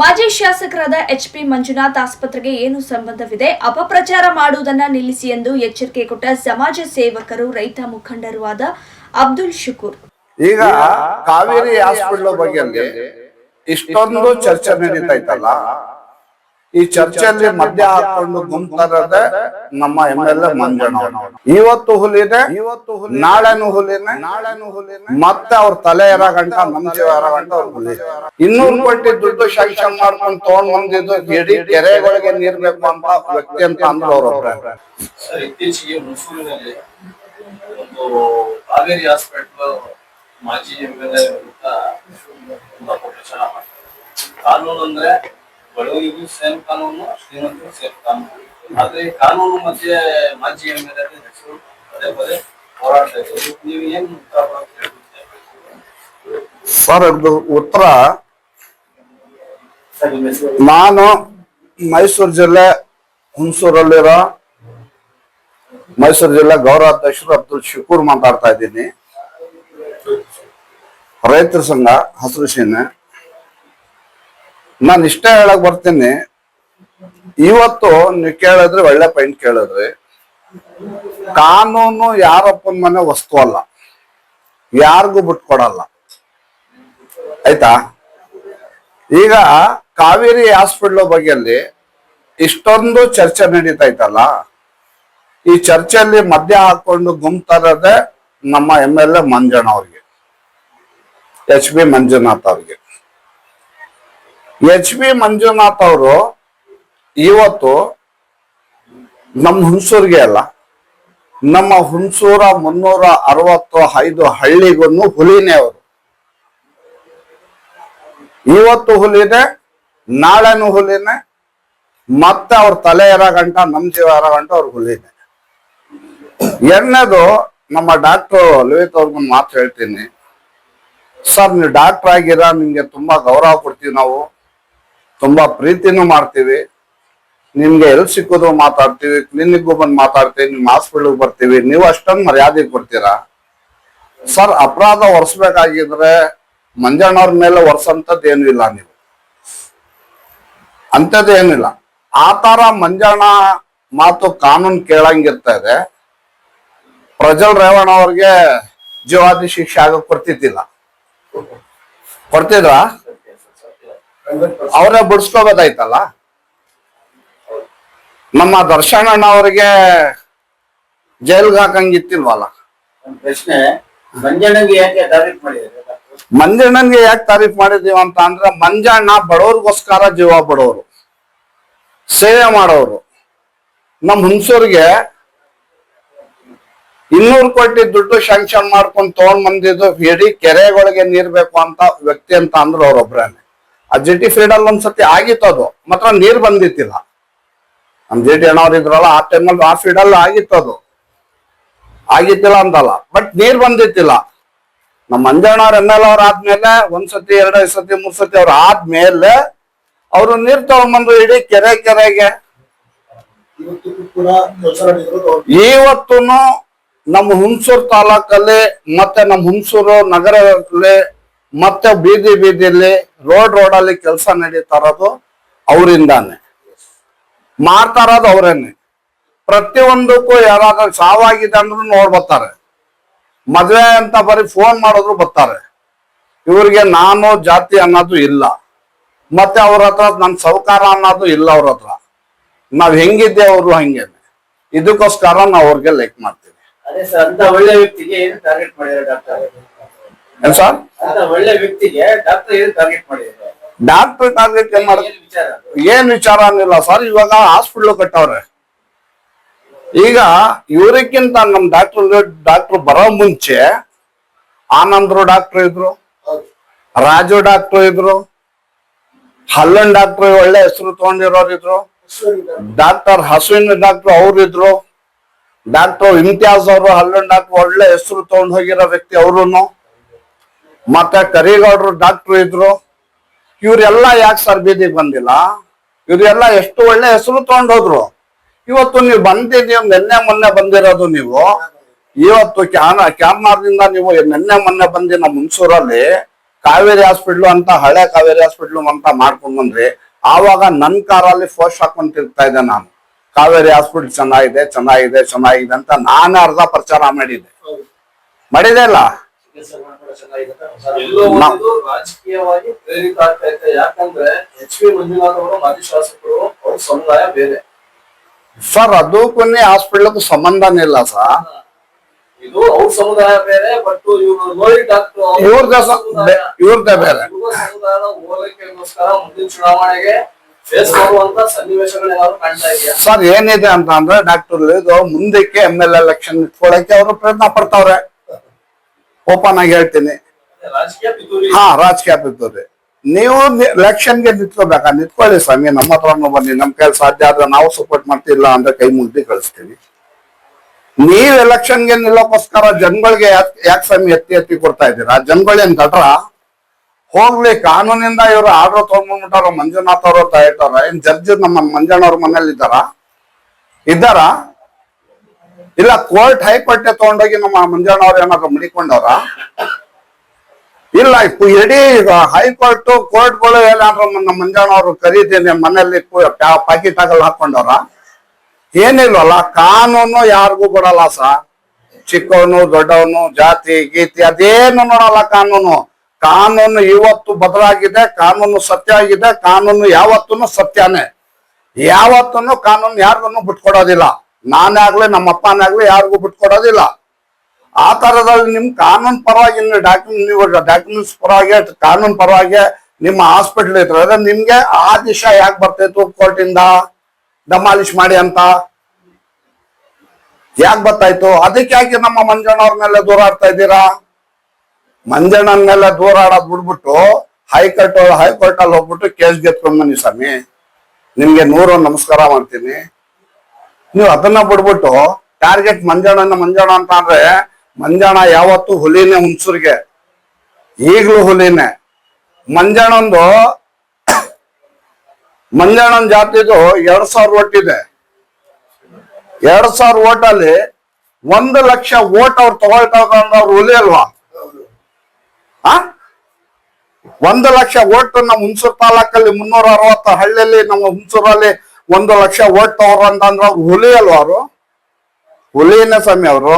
ಮಾಜಿ ಶಾಸಕರಾದ H P Manjunath ಆಸ್ಪತ್ರೆಗೆ ಏನು ಸಂಬಂಧವಿದೆ? ಅಪಪ್ರಚಾರ ಮಾಡುವುದನ್ನ ನಿಲ್ಲಿಸಿ ಎಂದು ಎಚ್ಚರಿಕೆ ಕೊಟ್ಟ ಸಮಾಜ ಸೇವಕರು ರೈತ ಮುಖಂಡರು ಆದ ಅಬ್ದುಲ್ ಶುಕೂರ್. ಈಗ ಕಾವೇರಿ ಹಾಸ್ಪಿಟಲ್ ಬಗ್ಗೆ ಇಷ್ಟೊಂದು ಚರ್ಚೆ ನಡೀತಾ ಇತ್ತಲ್ಲ? ಈ ಚರ್ಚೆಯಲ್ಲಿ ಮಧ್ಯ ಹಾಕೊಂಡು ಗುಂಪರದೆ ನಮ್ಮ ಎಂ ಎಲ್ ಎ ಮಂಜಣ್ಣ ಇವತ್ತು ಹುಲಿದೆ ಇವತ್ತು ನಾಳೆನು ಹುಲಿನೆ ನಾಳೆನು ಹುಲಿನೆ. ಮತ್ತೆ ಅವ್ರ ತಲೆ ಎರ ಗಂಟ ಮಂಜು ಎರ ಗಂಟ ಅವ್ರ ಹುಲಿ. ಇನ್ನೂರು ಕೋಟಿ ದುಡ್ಡು ಶಾಂಕ್ಷನ್ ಮಾಡ್ಕೊಂಡು ತಗೊಂಡ್ ಬಂದಿದ್ದು ಇಡೀ ಕೆರೆಗಳಿಗೆ ನೀರ್ ಬೇಕು ಅಂತ ವ್ಯಕ್ತಿ ಅಂತ ಅಂದ್ರೆ ಅವ್ರ ಸರ್ ಇತ್ತೀಚೆಗೆ ಮೈಸೂರಿನಲ್ಲಿ ಒಂದು ಕಾವೇರಿ ಹಾಸ್ಪಿಟಲ್ ಮಾಜಿ ಎಂ ಎಲ್ ಎ ವಿರುದ್ಧ ಕಾನೂನು ಅಂದ್ರೆ ಬಡವರಿಗೂ ಸೇಮ್ ಕಾನೂನು ಶ್ರೀಮಂತರಿಗೂ ಸೇಮ್ ಕಾನೂನು. ಆದ್ರೆ ಕಾನೂನು ಮಧ್ಯೆ ಮಾಜಿ ಎಂ ಎಲ್ ಎ ಹೆಸರು ಪದೇ ಪದೇ ಹೋರಾಡ್ತಾ ನೀವು ಏನು? ಸರ್ ಅದು ಉತ್ತರ ನಾನು ಮೈಸೂರು ಜಿಲ್ಲೆ ಹುಣಸೂರಲ್ಲಿರೋ ಮೈಸೂರು ಜಿಲ್ಲೆ ಗೌರವಾಧ್ಯಕ್ಷರು ಅಬ್ದುಲ್ ಶಿಕೂರ್ ಮಾತಾಡ್ತಾ ಇದ್ದೀನಿ. ರೈತರ ಸಂಘ ಹಸಿರು ಸೇನೆ. ನಾನು ಇಷ್ಟೇ ಹೇಳಕ್ ಬರ್ತೀನಿ. ಇವತ್ತು ನೀವು ಕೇಳಿದ್ರೆ ಒಳ್ಳೆ ಪಾಯಿಂಟ್ ಕೇಳಿದ್ರಿ. ಕಾನೂನು ಯಾರಪ್ಪನ ಮನೆ ವಸ್ತು ಅಲ್ಲ. ಯಾರಿಗೂ ಬಿಟ್ಕೊಡಲ್ಲ. ಆಯ್ತಾ? ಈಗ ಕಾವೇರಿ ಹಾಸ್ಪಿಟ್ಲ್ ಬಗ್ಗೆಯಲ್ಲಿ ಇಷ್ಟೊಂದು ಚರ್ಚೆ ನಡೀತಾ ಈ ಚರ್ಚೆಯಲ್ಲಿ ಮದ್ಯ ಹಾಕೊಂಡು ಗುಂಪರದೆ ನಮ್ಮ ಎಂ ಎಲ್ ಎ ಮಂಜಣ್ಣ ಅವ್ರಿಗೆ. ಎಚ್ ಬಿ ಮಂಜುನಾಥ್ ಅವ್ರಿಗೆ. ಎಚ್ ಬಿ ಮಂಜುನಾಥ್ ಅವರು ಇವತ್ತು ನಮ್ಮ ಹುಣಸೂರಿಗೆ ಅಲ್ಲ, ನಮ್ಮ ಹುಣಸೂರ ಮುನ್ನೂರ ಅರವತ್ತು ಐದು ಹಳ್ಳಿಗೂ ಹುಲಿನೇ ಅವರು. ಇವತ್ತು ಹುಲಿದೆ ನಾಳೆನು ಹುಲಿನೇ, ಮತ್ತೆ ಅವ್ರ ತಲೆ ಇರೋ ಗಂಟ, ನಮ್ ಜೀವ ಇರೋ ಗಂಟ ಅವ್ರ ಹುಲಿನೇ. ಎರಡನೇದು ನಮ್ಮ ಡಾಕ್ಟರ್ ಲಲಿತ್ ಅವ್ರಿಗೊಂದು ಮಾತು ಹೇಳ್ತೀನಿ. ಸರ್, ನೀವು ಡಾಕ್ಟರ್ ಆಗಿರ, ನಿಮ್ಗೆ ತುಂಬಾ ಗೌರವ ಕೊಡ್ತೀವಿ ನಾವು. ತುಂಬಾ ಪ್ರೀತಿನೂ ಮಾಡ್ತೀವಿ. ನಿಮ್ಗೆ ಎಲ್ ಸಿಕ್ಕೋದು ಮಾತಾಡ್ತೀವಿ ಕ್ಲಿನಿಕ್ಗೂ ಬಂದು ಮಾತಾಡ್ತೀವಿ ನಿಮ್ ಹಾಸ್ಪಿಟಲ್ಗೆ ಬರ್ತೀವಿ. ನೀವು ಅಷ್ಟೊಂದು ಮರ್ಯಾದೆ ಕೊಡ್ತೀರಾ ಸರ್ ಅಪರಾಧ ಒರೆಸ್ಬೇಕಾಗಿದ್ರೆ ಮಂಜಣ್ಣವ್ರ ಮೇಲೆ ಒರೆಸಂತದ್ದು ಏನು ಇಲ್ಲ ನೀವು. ಅಂಥದ್ದು ಏನಿಲ್ಲ. ಆ ತರ ಮಂಜಣ್ಣ ಮಾತು ಕಾನೂನು ಇದೆ. ಪ್ರಜ್ವಲ್ ರೇವಣ್ಣ ಅವ್ರಿಗೆ ಜೀವಾದಿ ಶಿಕ್ಷೆ ಆಗ ಕೊಡ್ತಿದ್ದಿಲ್ಲ ಕೊಡ್ತಿದ್ರ ಅವರೇ ಬಿಡಿಸ್ಕೋಬೋದಾಯ್ತಲ್ಲ? ನಮ್ಮ ದರ್ಶನಣ್ಣ ಅವ್ರಿಗೆ ಜೈಲ್ಗೆ ಹಾಕಂಗಿತ್ತಿಲ್ವಲ್ಲ ಪ್ರಶ್ನೆ ಮಂಜಣ್ಣಗೆ ಯಾಕೆ ತಾರೀಫ್ ಮಾಡಿದ್ದಾರೆ? ಮಂಜಣ್ಣನ್ಗೆ ಯಾಕೆ ತಾರೀಫ್ ಮಾಡಿದೀವಿ ಅಂತ ಅಂದ್ರೆ ಮಂಜಣ್ಣ ಬಡವ್ರಿಗೋಸ್ಕರ ಜೀವ ಬಡವರು ಸೇವೆ ಮಾಡೋರು. ನಮ್ಮ ಹುಣಸೂರ್ಗೆ ಇನ್ನೂರು ಕೋಟಿ ದುಡ್ಡು ಶಾಂಕ್ಷನ್ ಮಾಡ್ಕೊಂಡು ತಗೊಂಡ್ ಬಂದಿದ್ದು ಇಡೀ ಕೆರೆಗಳಿಗೆ ನೀರ್ ಬೇಕು ಅಂತ ವ್ಯಕ್ತಿ ಅಂತ ಅಂದ್ರು ಅವ್ರೊಬ್ರೇನೆ. ಆ ಜಿ ಟಿ ಒಂದ್ಸತಿ ಆಗಿತ್ತು ಅದು. ಮಾತ್ರ ನೀರ್ ಬಂದಿತ್ತಿಲ್ಲ. ನಮ್ ಜಿ ಟಿ ಅಣ್ಣವ್ರು ಇದ್ರಲ್ಲ, ಆ ಟೈಮಲ್ಲಿ ಆ ಫೀಲ್ಡ್ ಅಲ್ಲಿ ಆಗಿತ್ತು ಅದು. ಆಗಿತ್ತಿಲ್ಲ ಅಂದಲ್ಲ. ಬಟ್ ನೀರ್ ಬಂದಿತ್ತಿಲ್ಲ. ನಮ್ಮ ಮಂಜಣ್ಣವ್ರ ಎಂ ಎಲ್ ಅವ್ರ ಆದ್ಮೇಲೆ ಒಂದ್ಸತಿ, ಎರಡೈದು ಸತಿ, ಮೂರ್ ಸತಿ ಅವ್ರ ಆದ್ಮೇಲೆ ಅವರು ನೀರ್ ತಗೊಂಡ್ಬಂದು ಇಡೀ ಕೆರೆ ಕೆರೆಗೆ. ಇವತ್ತು ನಮ್ಮ ಹುಣಸೂರು ತಾಲೂಕಲ್ಲಿ ಮತ್ತೆ ನಮ್ಮ ಹುಣಸೂರು ನಗರದಲ್ಲಿ ಮತ್ತೆ ಬೀದಿ ಬೀದಿಯಲ್ಲಿ ರೋಡ್ ರೋಡಲ್ಲಿ ಕೆಲಸ ನಡೀತಾ ಇರೋದು ಅವರಿಂದಾನೆ. ಮಾಡ್ತಾ ಇರೋದು ಅವರೇನೆ. ಪ್ರತಿಯೊಂದಕ್ಕೂ ಯಾರಾದ್ರೂ ಸಾವಾಗಿದೆ ಅಂದ್ರೂ ನೋಡ್ ಬರ್ತಾರೆ. ಮದ್ವೆ ಅಂತ ಬರೀ ಫೋನ್ ಮಾಡಿದ್ರು ಬರ್ತಾರೆ. ಇವ್ರಿಗೆ ನಾನು ಜಾತಿ ಅನ್ನೋದು ಇಲ್ಲ. ಮತ್ತೆ ಅವ್ರ ಹತ್ರ ನನ್ ಸೌಕಾರ ಅನ್ನೋದು ಇಲ್ಲ ಅವ್ರ ಹತ್ರ. ನಾವ್ ಹೆಂಗಿದ್ದೆ ಅವರು ಹಂಗೆ ಇದಕ್ಕೋಸ್ಕರ ನಾವ್ ಅವ್ರಿಗೆ ಲೈಕ್ ಮಾಡ್ತೀವಿ. ಅದೇ ಸರ್ ಅಂತ ಒಳ್ಳೆ ವ್ಯಕ್ತಿಗೆ ಟಾರ್ಗೆಟ್ ಡಾಕ್ಟರ್ ಸರ್? ಒಳ್ಳೆ ವ್ಯಕ್ತಿಗೆ ಡಾಕ್ಟರ್ ಟಾರ್ಗೆಟ್ ಮಾಡಿದ್ರು ಡಾಕ್ಟರ್ ಟಾರ್ಗೆಟ್ ಏನ್ ಮಾಡ ಏನು ವಿಚಾರ? ಅನ್ನಿಲ್ಲ ಸರ್ ಇವಾಗ ಹಾಸ್ಪಿಟ್ಲ್ ಕಟ್ಟವ್ರೆ. ಈಗ ಇವರಿಗಿಂತ ನಮ್ ಡಾಕ್ಟರ್ ಡಾಕ್ಟರ್ ಬರೋ ಮುಂಚೆ ಆನಂದ್ರು ಡಾಕ್ಟರ್ ಇದ್ರು. ರಾಜು ಡಾಕ್ಟರ್ ಇದ್ರು ಹಲ್ಲನ್ ಡಾಕ್ಟರ್ ಒಳ್ಳೆ ಹೆಸರು ತಗೊಂಡಿರೋರು ಇದ್ರು ಡಾಕ್ಟರ್ ಹಸುವಿನ ಡಾಕ್ಟರ್ ಅವ್ರಿದ್ರು ಡಾಕ್ಟರ್ ಇಮ್ತಿಯಾಜ್ ಅವರು ಹಲ್ಲನ್ ಡಾಕ್ಟರ್ ಒಳ್ಳೆ ಹೆಸರು ತಗೊಂಡ್ ಹೋಗಿರೋ ವ್ಯಕ್ತಿ ಅವ್ರು ಮತ್ತೆ ಕರಿಗೌಡ್ರು ಡಾಕ್ಟರ್ ಇದ್ರು ಇವರೆಲ್ಲ ಯಾಕೆ ಸರ್ ಬೀದಿಗೆ ಬಂದಿಲ್ಲ? ಇವರೆಲ್ಲ ಎಷ್ಟು ಒಳ್ಳೆ ಹೆಸರು ತಗೊಂಡೋದ್ರು. ಇವತ್ತು ನೀವು ಬಂದಿದ್ದೀವಿ ನಿನ್ನೆ ಮೊನ್ನೆ ಬಂದಿರೋದು ನೀವು. ಇವತ್ತು ಕ್ಯಾನ ಕ್ಯಾಮ್ನಾರ್ದಿಂದ ನೀವು ನಿನ್ನೆ ಮೊನ್ನೆ ಬಂದಿ ನಮ್ಮ ಮುನ್ಸೂರಲ್ಲಿ ಕಾವೇರಿ ಹಾಸ್ಪಿಟ್ಲು ಅಂತ ಹಳೆ ಕಾವೇರಿ ಹಾಸ್ಪಿಟ್ಲು ಅಂತ ಮಾಡ್ಕೊಂಡ್ ಬಂದ್ರಿ. ಆವಾಗ ನನ್ ಕಾರಲ್ಲಿ ಫೋಸ್ಟ್ ಹಾಕೊಂಡ್ ತಿರ್ತಾ ಇದ್ದೆ ನಾನು. ಕಾವೇರಿ ಹಾಸ್ಪಿಟ್ಲ್ ಚೆನ್ನಾಗಿದೆ ಚೆನ್ನಾಗಿದೆ ಚೆನ್ನಾಗಿದೆ ಅಂತ ನಾನೇ ಅರ್ಧ ಪ್ರಚಾರ ಮಾಡಿದ್ದೆ. ಮಾಡಿದೆ ಅಲ್ಲ? ಎಲ್ಲೋ ಒಂದು ರಾಜಕೀಯವಾಗಿ ಪ್ರೇರಿತ ಆಗ್ತಾ ಇದೆ ಯಾಕಂದ್ರೆ ಎಚ್ ಪಿ ಮಂಜುನಾಥ್ ಅವರು ಮಾಜಿ ಶಾಸಕರು ಅವ್ರ ಸಮುದಾಯ ಬೇರೆ. ಸರ್ ಅದು ಕೊನೆ ಹಾಸ್ಪಿಟಲ್ ಸಂಬಂಧನೇ ಇಲ್ಲ ಸರ್. ಇದು ಅವ್ರ ಸಮುದಾಯ ಬೇರೆ ಬಟ್ ಇವರು ಲೋಯಿ ಡಾಕ್ಟರ್ ಇವ್ರ್ದೇ ಸ- ಬೆ- ಇವ್ರ್ದೇ ಬೇರೆ. ಸಮುದಾಯದ ಹೋಲಿಕೆಗೋಸ್ಕರ ಮುಂದಿನ ಚುನಾವಣೆಗೆ ಸರ್ ಏನಿದೆ ಅಂತ ಅಂದ್ರೆ ಡಾಕ್ಟರ್ ಇದು ಮುಂದಕ್ಕೆ ಎಂ ಎಲ್ ಎಲೆಕ್ಷನ್ ಇಟ್ಕೊಳಕ್ಕೆ ಅವರು ಪ್ರಯತ್ನ ಪಡ್ತಾವ್ರೆ. ಓಪನ್ ಆಗಿ ಹೇಳ್ತೀನಿ. ಹಾ ರಾಜಕೀಯ ಪಿತೂರಿ. ನೀವು ಎಲೆಕ್ಷನ್ಗೆ ನಿಂತ್ಕೋಬೇಕಾ? ನಿಂತ್ಕೊಳ್ಳಿ ಸ್ವಾಮಿ ನಮ್ಮ ಹತ್ರನೂ ಬನ್ನಿ. ನಮ್ ಕೈಲಿ ಸಾಧ್ಯ ಆದ್ರೆ ನಾವು ಸಪೋರ್ಟ್ ಮಾಡ್ತಿಲ್ಲ ಅಂದ್ರೆ ಕೈ ಮುಗ್ದಿ ಕಳಿಸ್ತೀವಿ. ನೀವ್ ಎಲೆಕ್ಷನ್ಗೆ ನಿಲ್ಲೋಕೋಸ್ಕರ ಜನಗಳಿಗೆ ಯಾಕೆ ಸ್ವಾಮಿ ಎತ್ತಿ ಎತ್ತಿ ಕೊಡ್ತಾ ಇದ್ದೀರಾ? ಜನಗಳೇನ್ ಕಟ್ರ ಹೋಗ್ಲಿ ಕಾನೂನಿಂದ ಇವರು ಆರ್ಡರ್ ತಗೊಂಡ್ಬಿಟ್ಟಾರ ಮಂಜುನಾಥ್ ಅವರು ತಾಯಿಟ್ಟವ್ರ ಏನ್ ಜಡ್ಜ್ ನಮ್ಮ ಮಂಜಣ್ಣವ್ರ ಮನೇಲಿ ಇದ್ದಾರ ಇದ್ದಾರ? ಇಲ್ಲ ಕೋರ್ಟ್ ಹೈಕೋರ್ಟ್ ತಗೊಂಡೋಗಿ ನಮ್ಮ ಮಂಜಣ್ಣವ್ರು ಏನಾದ್ರು ಮುಡಿಕೊಂಡವ್ರ? ಇಲ್ಲ ಇಡೀ ಹೈಕೋರ್ಟ್ ಕೋರ್ಟ್ಗಳು ಏನಾದ್ರು ನಮ್ಮ ಮಂಜಣ್ಣವ್ರು ಕರೀತೀನಿ, ಮನೆಯಲ್ಲಿ ಪಾಕಿಟ್ ಆಗಲ್ಲ ಹಾಕೊಂಡವ್ರ? ಏನಿಲ್ವಲ್ಲ, ಕಾನೂನು ಯಾರಿಗೂ ಕೊಡಲ್ಲ ಸ. ಚಿಕ್ಕವನು, ದೊಡ್ಡವನು, ಜಾತಿ, ಗೀತಿ, ಅದೇನು ನೋಡಲ್ಲ ಕಾನೂನು. ಕಾನೂನು ಇವತ್ತು ಬದಲಾಗಿದೆ, ಕಾನೂನು ಸತ್ಯ ಆಗಿದೆ, ಕಾನೂನು ಯಾವತ್ತೂ ಸತ್ಯನೇ. ಯಾವತ್ತೂ ಕಾನೂನು ಯಾರಿಗೂ ಬಿಟ್ಕೊಡೋದಿಲ್ಲ. ನಾನೇ ಆಗ್ಲಿ ನಮ್ಮ ಅಪ್ಪನೇ ಆಗ್ಲಿ ಯಾರಿಗೂ ಬಿಟ್ಕೊಡೋದಿಲ್ಲ. ಆ ತರದಲ್ಲಿ ನಿಮ್ ಕಾನೂನು ಪರವಾಗಿ ಡಾಕ್ಯುಮೆಂಟ್ ನೀವು ಡಾಕ್ಯುಮೆಂಟ್ಸ್ ಪರವಾಗಿ, ಕಾನೂನು ಪರವಾಗಿ ನಿಮ್ಮ ಹಾಸ್ಪಿಟಲ್ ಇದ್ರೆ ನಿಮ್ಗೆ ಯಾಕ್ ಯಾಕೆ ಬರ್ತಾಯಿತ್ತು ಕೋರ್ಟಿಂದ ಡಮಾಲಿಶ್ ಮಾಡಿ ಅಂತ. ಯಾಕೆ ಬರ್ತಾಯ್ತು ಅದಕ್ಕೆ ಯಾಕೆ ನಮ್ಮ ಮಂಜಣ್ಣವ್ರ ಮೇಲೆ ದೂರಾಡ್ತಾ ಇದ್ದೀರಾ? ಮಂಜಣ್ಣನ ಮೇಲೆ ದೂರಾಡೋದ್ ಬಿಡ್ಬಿಟ್ಟು ಹೈಕೋರ್ಟ್ ಹೈಕೋರ್ಟ್ ಅಲ್ಲಿ ಹೋಗ್ಬಿಟ್ಟು ಕೇಸ್ ಗೆತ್ಕೊಂಡ್ ಬನ್ನಿ ಸ್ವಾಮಿ. ನಿಮ್ಗೆ ನೂರು ನಮಸ್ಕಾರ ಮಾಡ್ತೀನಿ. ನೀವು ಅದನ್ನ ಬಿಡ್ಬಿಟ್ಟು ಟಾರ್ಗೆಟ್ ಮಂಜಾಣನ ಮಂಜಾಣ ಅಂತ ಅಂದ್ರೆ ಮಂಜಾಣ ಯಾವತ್ತು ಹುಲಿನೇ ಹುಣಸೂರ್ಗೆ. ಈಗಲೂ ಹುಲಿನೇ. ಮಂಜಾಣಂದು ಮಂಜಾಣನ್ ಜಾತಿದು ಎರಡ್ ಸಾವಿರ ಓಟ್ ಇದೆ. ಎರಡ್ ಸಾವಿರ ಓಟ್ ಅಲ್ಲಿ ಒಂದು ಲಕ್ಷ ಓಟ್ ಅವ್ರು ತಗೊಳ್ತಾ ಅವ್ರು ಹುಲಿ ಅಲ್ವಾ? ಆ? ಒಂದು ಲಕ್ಷ ಓಟ್ ನಮ್ಮ ಹುಣಸೂರು ತಾಲೂಕಲ್ಲಿ ಮುನ್ನೂರ ಅರವತ್ತು ಹಳ್ಳಿಯಲ್ಲಿ ನಮ್ಮ ಹುಣಸೂರಲ್ಲಿ ಒಂದು ಲಕ್ಷ ಓಟ್ ತಗೋರು ಅಂತಂದ್ರೆ ಅವ್ರು ಹುಲಿ ಅಲ್ವಾ ಅವರು? ಹುಲಿನೇ ಸ್ವಾಮಿ ಅವರು,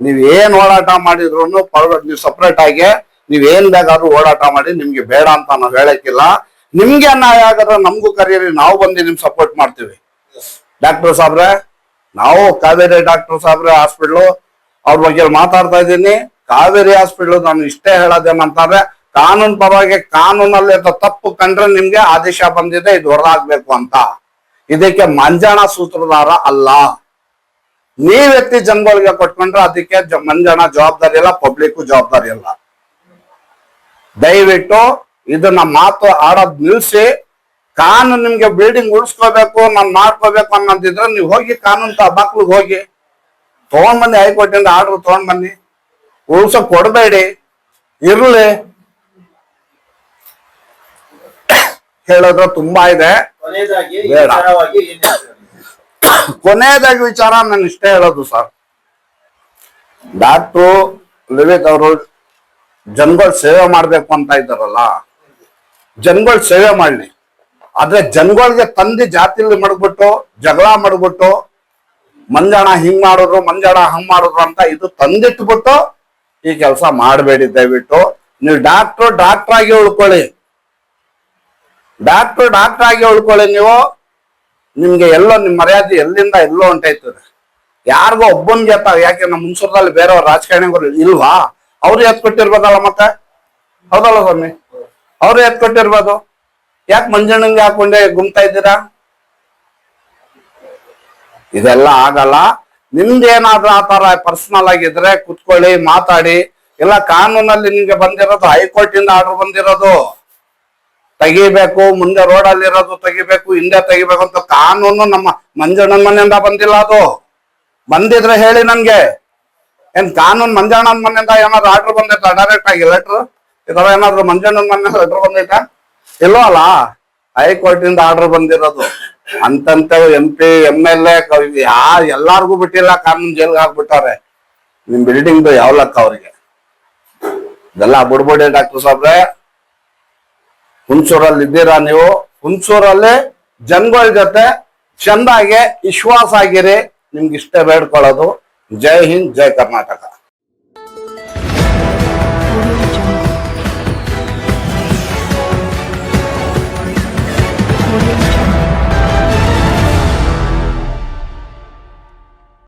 ನೀವ್ ಏನ್ ಓಡಾಟ ಮಾಡಿದ್ರು ನೀವು ಸಪ್ರೇಟ್ ಆಗಿ ನೀವ್ ಏನ್ ಬೇಕಾದ್ರೂ ಓಡಾಟ ಮಾಡಿ ನಿಮ್ಗೆ ಬೇಡ ಅಂತ ನಾವು ಹೇಳಕ್ಕಿಲ್ಲ. ನಿಮ್ಗೆ ಅನ್ಯಾಯ ಆಗದ್ರೆ ನಮಗೂ ಕರೀರಿ, ನಾವು ಬಂದು ನಿಮ್ ಸಪೋರ್ಟ್ ಮಾಡ್ತೀವಿ. ಡಾಕ್ಟರ್ ಸಾಬ್ರೆ, ನಾವು ಕಾವೇರಿ ಡಾಕ್ಟರ್ ಸಾಬ್ರೆ ಹಾಸ್ಪಿಟ್ಲು ಅವ್ರ ಬಗ್ಗೆ ಮಾತಾಡ್ತಾ ಇದ್ದೀನಿ. ಕಾವೇರಿ ಹಾಸ್ಪಿಟ್ಲು ನಾನು ಇಷ್ಟೇ ಹೇಳೋದೇನಂತಾರೆ ಕಾನೂನು ಪರವಾಗಿ ಕಾನೂನಲ್ಲಿ ತಪ್ಪು ಕಂಡ್ರೆ ನಿಮ್ಗೆ ಆದೇಶ ಬಂದಿದೆ, ಇದು ಹೊರದಾಗ್ಬೇಕು ಅಂತ. ಇದಕ್ಕೆ ಮಂಜಾಣ ಸೂತ್ರಧಾರ ಅಲ್ಲ. ನೀವೆತ್ತಿ ಜನಗಳಿಗೆ ಕೊಟ್ಕೊಂಡ್ರೆ ಅದಕ್ಕೆ ಮಂಜಾಣ ಜವಾಬ್ದಾರಿ ಇಲ್ಲ ಪಬ್ಲಿಕ್ ಜವಾಬ್ದಾರಿ ಇಲ್ಲ. ದಯವಿಟ್ಟು ಇದನ್ನ ಮಾತು ಆಡೋದ್ ನಿಲ್ಸಿ, ಕಾನೂನು ನಿಮ್ಗೆ ಬಿಲ್ಡಿಂಗ್ ಉಳಿಸ್ಕೋಬೇಕು, ನಾನು ಮಾಡ್ಕೋಬೇಕು ಅನ್ನೋದಿದ್ರೆ ನೀವು ಹೋಗಿ ಕಾನೂನು ಮಕ್ಳಿಗೆ ಹೋಗಿ. ತಗೊಂಡ್ ಬನ್ನಿ ಹೈಕೋರ್ಟಿಂದ ಆರ್ಡರ್ ತಗೊಂಡ್ ಬನ್ನಿ. ಉಳ್ಸಕ್ ಕೊಡಬೇಡಿ. ಇರ್ಲಿ. ಹೇಳಿದ್ರೆ ತುಂಬಾ ಇದೆ. ಕೊನೆಯದಾಗಿ ಬೇಡ. ಕೊನೆಯದಾಗಿ ವಿಚಾರ ನಾನು ಇಷ್ಟೇ ಹೇಳೋದು ಸರ್. ಡಾಕ್ಟ್ರು ವಿವೇಕ್ ಅವರು ಜನಗಳ ಸೇವೆ ಮಾಡ್ಬೇಕು ಅಂತ ಇದ್ದಾರಲ್ಲ ಜನಗಳ ಸೇವೆ ಮಾಡ್ಲಿ. ಆದ್ರೆ ಜನಗಳಿಗೆ ತಂದಿ ಜಾತಿಲಿ ಮಡಗ್ಬಿಟ್ಟು ಜಗಳ ಮಡಗ್ಬಿಟ್ಟು ಮಂಜಾಣ ಹಿಂಗ್ ಮಾಡಿದ್ರು ಮಂಜಾಣ ಹಂಗ್ ಮಾಡಿದ್ರು ಅಂತ ಇದು ತಂದಿಟ್ಬಿಟ್ಟು ಈ ಕೆಲಸ ಮಾಡಬೇಡಿ ದಯವಿಟ್ಟು. ನೀವು ಡಾಕ್ಟ್ರು ಡಾಕ್ಟರ್ ಆಗಿ ಉಳ್ಕೊಳ್ಳಿ. ಡಾಕ್ಟ್ರು ಡಾಕ್ಟರ್ ಆಗಿ ಉಳ್ಕೊಳ್ಳಿ ನೀವು. ನಿಮ್ಗೆ ಎಲ್ಲೋ ನಿಮ್ ಮರ್ಯಾದೆ ಎಲ್ಲಿಂದ ಎಲ್ಲೋ ಹೊಂಟೈತದೆ ಯಾರಿಗೋ ಒಬ್ಬನ್ ಎತ್ತ ಯಾಕೆ ನಮ್ಮ ಮುನ್ಸೂರದಲ್ಲಿ ಬೇರೆಯವ್ರ ರಾಜಕಾರಣಿಗಳು ಇಲ್ವಾ? ಅವ್ರು ಎತ್ ಕೊಟ್ಟಿರ್ಬೋದಲ್ಲ ಮತ್ತೆ? ಹೌದಲ್ಲ ಸ್ವಾಮಿ? ಅವ್ರು ಎತ್ ಕೊಟ್ಟಿರ್ಬೋದು. ಯಾಕೆ ಮಂಜಣ್ಣಂಗೆ ಹಾಕೊಂಡೆ ಗುಮ್ತಾ ಇದ್ದೀರಾ? ಇದೆಲ್ಲ ಆಗಲ್ಲ. ನಿಮ್ದೇನಾದ್ರೂ ಆ ತರ ಪರ್ಸನಲ್ ಆಗಿದ್ರೆ ಕುತ್ಕೊಳ್ಳಿ, ಮಾತಾಡಿ. ಇಲ್ಲ ಕಾನೂನಲ್ಲಿ ನಿಮ್ಗೆ ಬಂದಿರೋದು ಹೈಕೋರ್ಟ್ ಇಂದ ಆರ್ಡರ್ ಬಂದಿರೋದು. ತೆಗಿಬೇಕು, ಮುಂದೆ ರೋಡ್ ಅಲ್ಲಿ ಇರೋದು ತೆಗಿಬೇಕು, ಹಿಂದೆ ತೆಗಿಬೇಕು ಅಂತ ಕಾನೂನು ನಮ್ಮ ಮಂಜಣ್ಣನ ಮನೆಯಿಂದ ಬಂದಿಲ್ಲ ಅದು. ಬಂದಿದ್ರೆ ಹೇಳಿ ನನ್ಗೆ. ಏನ್ ಕಾನೂನು ಮಂಜಣ್ಣನ ಮನೆಯಿಂದ ಏನಾದ್ರು ಆರ್ಡರ್ ಬಂದೈತಾ ಡೈರೆಕ್ಟ್ ಆಗಿ ಲೆಟ್ರ್ ತರ ಏನಾದ್ರು ಮಂಜಣ್ಣನ ಮನೆ ಲೆಟ್ರ್ ಬಂದೈತಾ ಇಲ್ಲೋ ಅಲ್ಲ. ಹೈಕೋರ್ಟ್ ಇಂದ ಆರ್ಡರ್ ಬಂದಿರೋದು ಅಂತಂತ M P M L A ಎಲ್ಲಾರ್ಗು ಬಿಟ್ಟಿಲ್ಲ, ಕಾನೂನು ಜೈಲ್ಗೆ ಹಾಕ್ಬಿಟ್ಟಾರೆ ನಿಮ್ ಬಿಲ್ಡಿಂಗ್ ಯಾವ ಲೆಕ್ಕ ಅವ್ರಿಗೆ? ಇದೆಲ್ಲ ಬಿಡ್ಬೇಡಿ ಡಾಕ್ಟರ್ ಸಾಬ್ರೆ. ಹುಣಸೂರಲ್ಲಿ ಇದ್ದೀರಾ ನೀವು? ಹುಣಸೂರಲ್ಲಿ ಜನಗಳ ಜೊತೆ ಚಂದಾಗೆ ವಿಶ್ವಾಸ ಆಗಿರಿ. ನಿಮ್ಗೆ ಇಷ್ಟೇ ಬೇಡ್ಕೊಳ್ಳೋದು. ಜೈ ಹಿಂದ್, ಜೈ ಕರ್ನಾಟಕ.